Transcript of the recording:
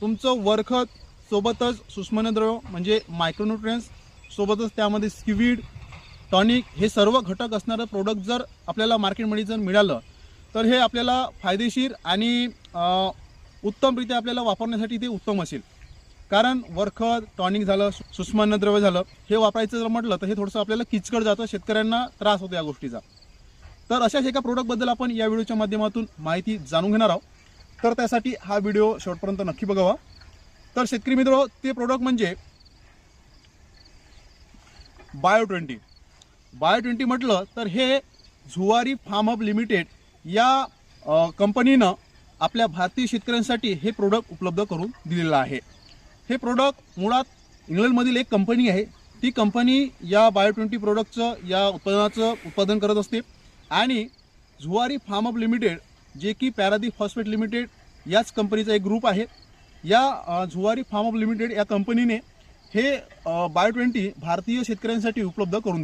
तुमचं वरखत सोबतच सुष्मनद्रव्य म्हणजे मायक्रोन्युट्रियन्स सोबतच त्यामध्ये स्किविड टॉनिक हे सर्व घटक असणारं प्रोडक्ट जर आपल्याला मार्केटमध्ये जर मिळालं तर हे आपल्याला फायदेशीर आणि उत्तमरित्या आपल्याला वापरण्यासाठी ते उत्तम असेल. कारण वरखत टॉनिक झालं सुस्मन्नद्रव्य झालं हे वापरायचं जर म्हटलं तर हे थोडंसं आपल्याला किचकट जातं शेतकऱ्यांना त्रास होतो या गोष्टीचा. तर अशाच एका प्रोडक्टबद्दल आपण या व्हिडिओच्या माध्यमातून माहिती जाणून घेणार आहोत. तर त्यासाठी हा व्हिडिओ शेवटपर्यंत नक्की बघावा. तर शेतकरी मित्र ते प्रोडक्ट म्हणजे बायो ट्वेंटी बायो ट्वेंटी म्हटलं तर हे झुवारी फार्म हब लिमिटेड या कंपनीनं आपल्या भारतीय शेतकऱ्यांसाठी हे प्रोडक्ट उपलब्ध करून दिलेलं आहे. हे प्रोडक्ट मुळात इंग्लंडमधील एक कंपनी आहे. ती कंपनी या बायो ट्वेंटी प्रोडक्टचं या उत्पादनाचं उत्पादन करत असते. आणि झुवारी फार्म अप लिमिटेड जे की पॅरादीप फॉस्फेट लिमिटेड याच कंपनीचा एक ग्रुप आहे. या झुवारी फार्म ऑफ लिमिटेड या कंपनीने हे बायो ट्वेंटी भारतीय शेतकऱ्यांसाठी उपलब्ध करून